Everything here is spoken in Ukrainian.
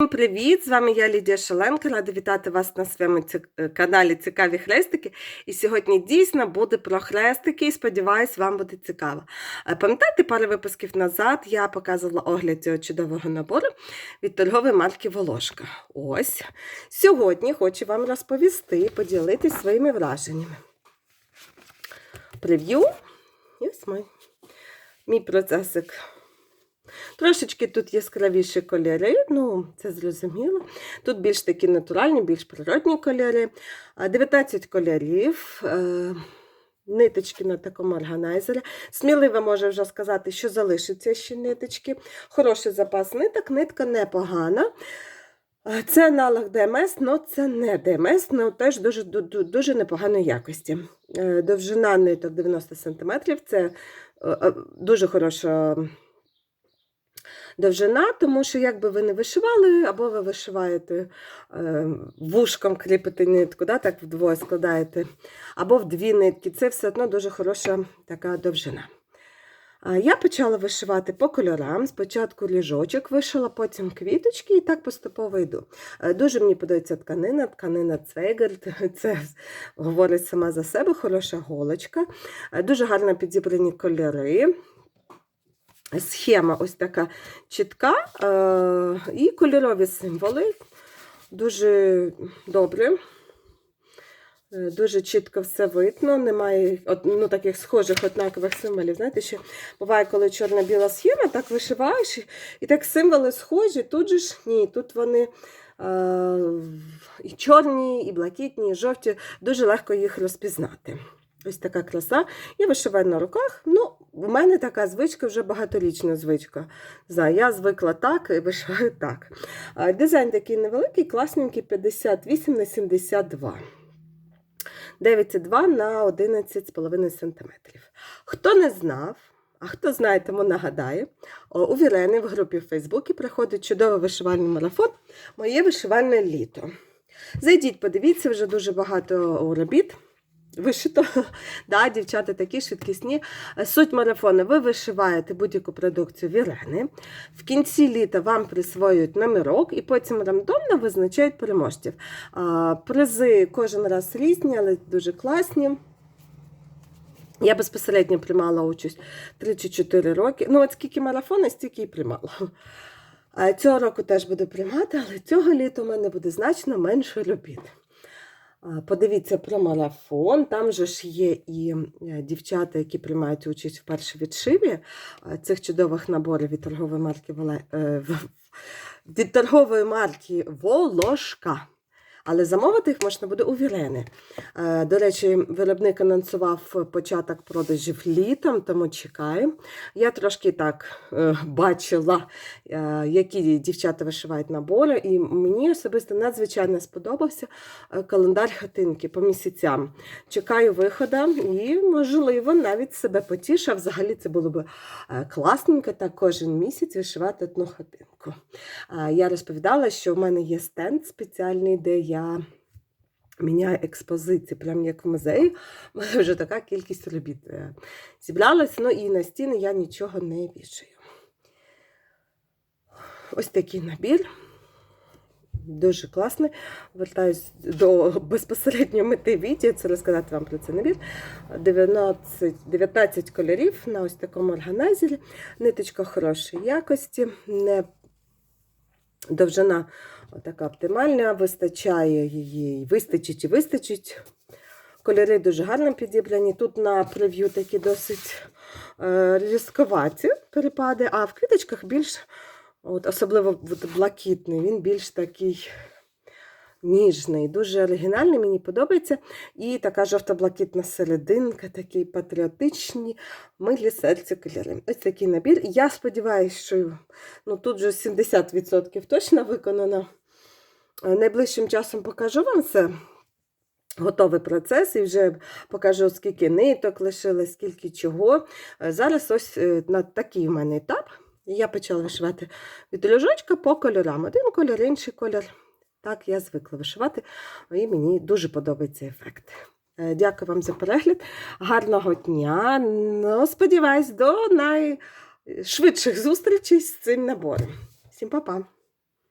Всім Привіт! З вами я Лідія Шаленко. Рада вітати вас на своєму е, каналі Цікаві хрестики. І сьогодні дійсно буде про хрестики, і сподіваюсь, вам буде цікаво. Е, Пам'ятаєте, пару випусків назад я показувала огляд цього чудового набору від торгової марки Волошка. Ось сьогодні хочу вам розповісти, і поділитися своїми враженнями. Прев'ю. Ось мій, мій процесик. Трошечки тут яскравіші кольори, ну, це зрозуміло. Тут більш такі натуральні, більш природні кольори. 19 кольорів, е, ниточки на такому органайзері. Сміливо можу вже сказати, що залишаться ще ниточки. Хороший запас ниток, нитка непогана. Це аналог ДМС, але це не ДМС, але теж дуже, ду- дуже непоганої якості. Е, Довжина ниток 90 см, це е, дуже хороша довжина, тому що як би ви не вишивали, або ви вишиваєте е, вушком кріпите нитку, да, так вдвоє складаєте, або в дві нитки, це все одно дуже хороша така довжина. Я почала вишивати по кольорам. Спочатку ліжочок вишила, потім квіточки і так поступово йду. Е, Дуже мені подобається тканина, тканина Цвейгерт. Це говорить сама за себе, хороша голочка. Е, Дуже гарно підібрані кольори. Схема ось така чітка, е, і кольорові символи. Дуже добре. Е, Дуже чітко все видно, немає ну, таких схожих однакових символів. Знаєте, ще буває, коли чорно-біла схема, так вишиваєш, і так символи схожі, тут же ж ні, тут вони е, і чорні, і блакитні, і жовті, дуже легко їх розпізнати. Ось така краса. Я вишиваю на руках. Ну, у мене така звичка, вже багаторічна звичка. Знаю, я звикла так і вишиваю так. Дизайн такий невеликий, класненький, 58 на 72. 9,2 на 11,5 см. Хто не знав, а хто знає, тому нагадаю, у Вірени в групі в Фейсбуці проходить чудовий вишивальний марафон Моє вишивальне літо. Зайдіть, подивіться, вже дуже багато робіт. Вишито, да, дівчата такі швидкісні. Суть марафону: ви вишиваєте будь-яку продукцію Вірени. В кінці літа вам присвоюють номерок і потім рандомно визначають переможців. Призи кожен раз різні, але дуже класні. Я безпосередньо приймала участь 3 чи 4 роки. Ну, от скільки марафону, стільки і приймала. Цього року теж буду приймати, але цього літа у мене буде значно менше робіт. Подивіться про марафон. Там же ж є і е, дівчата, які приймають участь в першій відшиві цих чудових наборів від торгової марки е, від торгової марки Волошка. Але замовити їх можна буде у Вірени. Е, До речі, виробник анонсував початок продажів літом, тому чекаю. Я трошки так е, бачила, е, які дівчата вишивають набори, і мені особисто надзвичайно сподобався календар хатинки по місяцям. Чекаю виходу і, можливо, навіть себе потішу. А Взагалі це було б класненько так кожен місяць вишивати одну хатинку. Я розповідала, що в мене є стенд спеціальний, де я міняю експозиції, прямо як в музеї. Вже така кількість робіт е, зібралась, ну і на стіни я нічого не вішаю. Ось такий набір. Дуже класний. Вертаюсь до безпосередньо мети відео, це розказати вам про цей набір. 19, 19 кольорів на ось такому органайзері. Ниточка хорошої якості, не довжина така оптимальна, вистачає її, вистачить і вистачить. Кольори дуже гарно підібрані. Тут на прев'ю такі досить е, різковаті перепади, а в квіточках більш, от, особливо от блакитний, він більш такий ніжний, дуже оригінальний, мені подобається. І така жовто-блакитна серединка, такі патріотичні, милі серця кольори. Ось такий набір. Я сподіваюся, що ну, тут вже 70% точно виконано. Е, Найближчим часом покажу вам це. Готовий процес і вже покажу, скільки ниток лишилось, скільки чого. Е, Зараз ось е, на такий у мене етап. Я почала вишивати від льожочка по кольорам. Один кольор, інший кольор. Так я звикла вишивати, і мені дуже подобається ефект. Дякую вам за перегляд. Гарного дня. Ну, сподіваюсь, до найшвидших зустрічей з цим набором. Всім па-па!